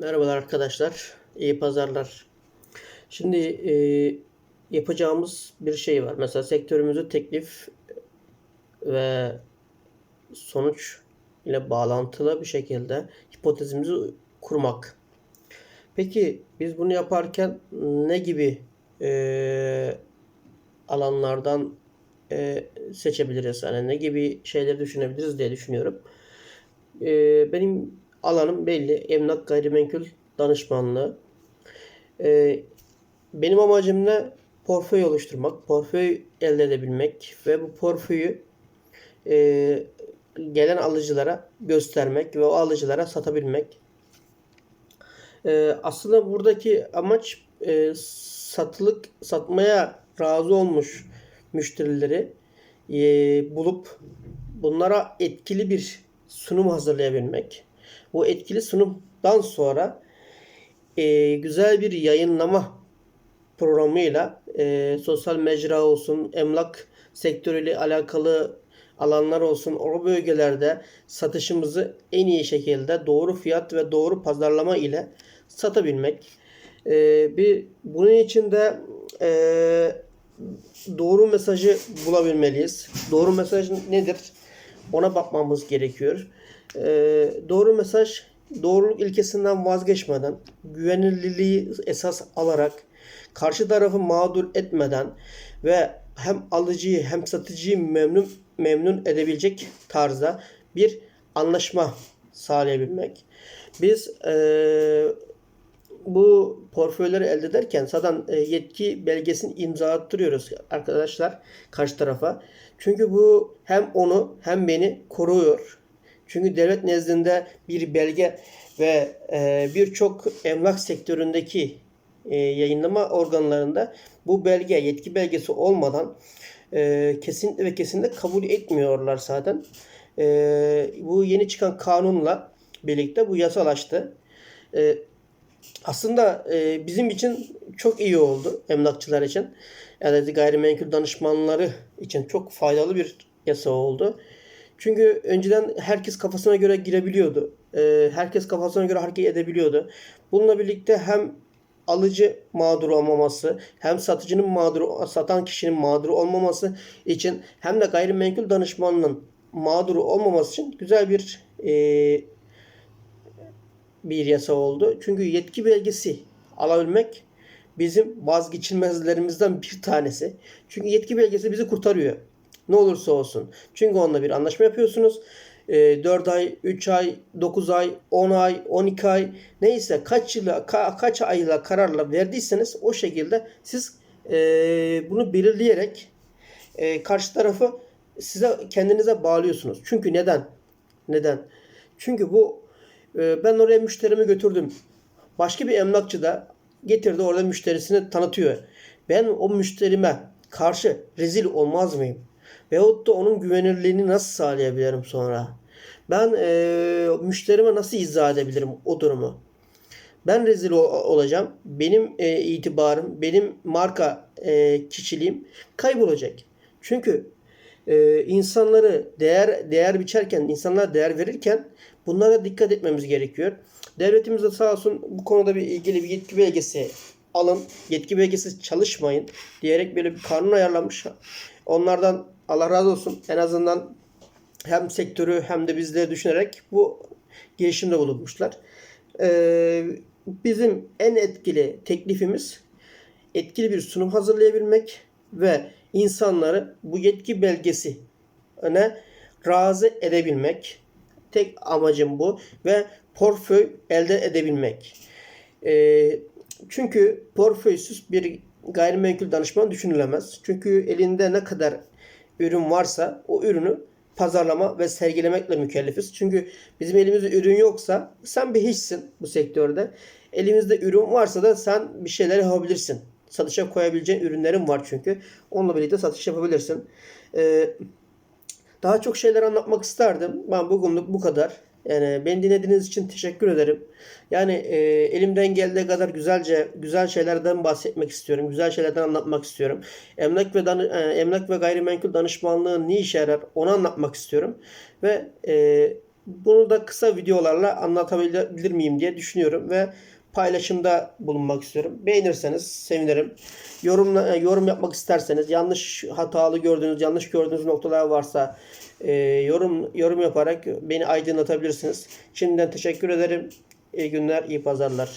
Merhabalar arkadaşlar. İyi pazarlar. Şimdi e, yapacağımız bir şey var. Mesela sektörümüzü teklif ve sonuç ile bağlantılı bir şekilde hipotezimizi kurmak. Peki biz bunu yaparken ne gibi e, alanlardan e, seçebiliriz? Yani ne gibi şeyleri düşünebiliriz diye düşünüyorum. E, benim alanım belli. Emlak gayrimenkul danışmanlığı. E, benim amacım ne? Portföy oluşturmak, portföy elde edebilmek ve bu portföyü e, gelen alıcılara göstermek ve o alıcılara satabilmek. E, aslında buradaki amaç e, satılık satmaya razı olmuş müşterileri e, bulup bunlara etkili bir sunum hazırlayabilmek. Bu etkili sunumdan sonra e, güzel bir yayınlama programıyla e, sosyal mecra olsun, emlak sektörüyle alakalı alanlar olsun, o bölgelerde satışımızı en iyi şekilde doğru fiyat ve doğru pazarlama ile satabilmek. E, bir bunun için de e, doğru mesajı bulabilmeliyiz. Doğru mesaj nedir? Ona bakmamız gerekiyor. E, doğru mesaj doğruluk ilkesinden vazgeçmeden, güvenilirliği esas alarak, karşı tarafı mağdur etmeden ve hem alıcıyı hem satıcıyı memnun memnun edebilecek tarzda bir anlaşma sağlayabilmek. Biz e, bu portföyleri elde ederken zaten e, yetki belgesini imza arkadaşlar karşı tarafa. Çünkü bu hem onu hem beni koruyor. Çünkü devlet nezdinde bir belge ve e, birçok emlak sektöründeki e, yayınlama organlarında bu belge, yetki belgesi olmadan e, kesinlikle ve kesinlikle kabul etmiyorlar zaten. E, bu yeni çıkan kanunla birlikte bu yasalaştı. E, aslında e, bizim için çok iyi oldu emlakçılar için. Yani gayrimenkul danışmanları için çok faydalı bir yasa oldu. Çünkü önceden herkes kafasına göre girebiliyordu. E, herkes kafasına göre hareket edebiliyordu. Bununla birlikte hem alıcı mağdur olmaması, hem satıcının mağdur, satan kişinin mağdur olmaması için hem de gayrimenkul danışmanının mağdur olmaması için güzel bir e, bir yasa oldu. Çünkü yetki belgesi alabilmek bizim vazgeçilmezlerimizden bir tanesi. Çünkü yetki belgesi bizi kurtarıyor. Ne olursa olsun. Çünkü onunla bir anlaşma yapıyorsunuz. 4 ee, ay, 3 ay, 9 ay, 10 ay, 12 ay neyse kaç yıla ka, kaç ayla kararla verdiyseniz o şekilde siz e, bunu belirleyerek e, karşı tarafı size kendinize bağlıyorsunuz. Çünkü neden? Neden? Çünkü bu e, ben oraya müşterimi götürdüm. Başka bir emlakçı da getirdi orada müşterisini tanıtıyor. Ben o müşterime karşı rezil olmaz mıyım? Veyahut da onun güvenirliğini nasıl sağlayabilirim sonra? Ben e, müşterime nasıl izah edebilirim o durumu? Ben rezil olacağım. Benim e, itibarım, benim marka e, kişiliğim kaybolacak. Çünkü e, insanları değer değer biçerken, insanlara değer verirken bunlara dikkat etmemiz gerekiyor. Devletimiz de sağ olsun bu konuda bir ilgili bir yetki belgesi alın, yetki belgesi çalışmayın diyerek böyle bir kanun ayarlamış. Onlardan Allah razı olsun en azından hem sektörü hem de bizleri düşünerek bu girişimde bulunmuşlar. Ee, bizim en etkili teklifimiz etkili bir sunum hazırlayabilmek ve insanları bu yetki belgesi öne razı edebilmek. Tek amacım bu ve portföy elde edebilmek. Ee, çünkü portföysüz bir gayrimenkul danışman düşünülemez. Çünkü elinde ne kadar ürün varsa o ürünü pazarlama ve sergilemekle mükellefiz. Çünkü bizim elimizde ürün yoksa sen bir hiçsin bu sektörde. Elimizde ürün varsa da sen bir şeyler yapabilirsin. Satışa koyabileceğin ürünlerin var çünkü. Onunla birlikte satış yapabilirsin. Ee, daha çok şeyler anlatmak isterdim. Ben bugünlük bu kadar. Yani beni dinlediğiniz için teşekkür ederim. Yani e, elimden geldiği kadar güzelce güzel şeylerden bahsetmek istiyorum. Güzel şeylerden anlatmak istiyorum. Emlak ve danı, e, emlak ve gayrimenkul danışmanlığı ne işe yarar onu anlatmak istiyorum. Ve e, Bunu da kısa videolarla anlatabilir miyim diye düşünüyorum ve paylaşımda bulunmak istiyorum. Beğenirseniz sevinirim. Yorum yorum yapmak isterseniz yanlış hatalı gördüğünüz, yanlış gördüğünüz noktalar varsa e, yorum yorum yaparak beni aydınlatabilirsiniz. Şimdiden teşekkür ederim. İyi günler, iyi pazarlar.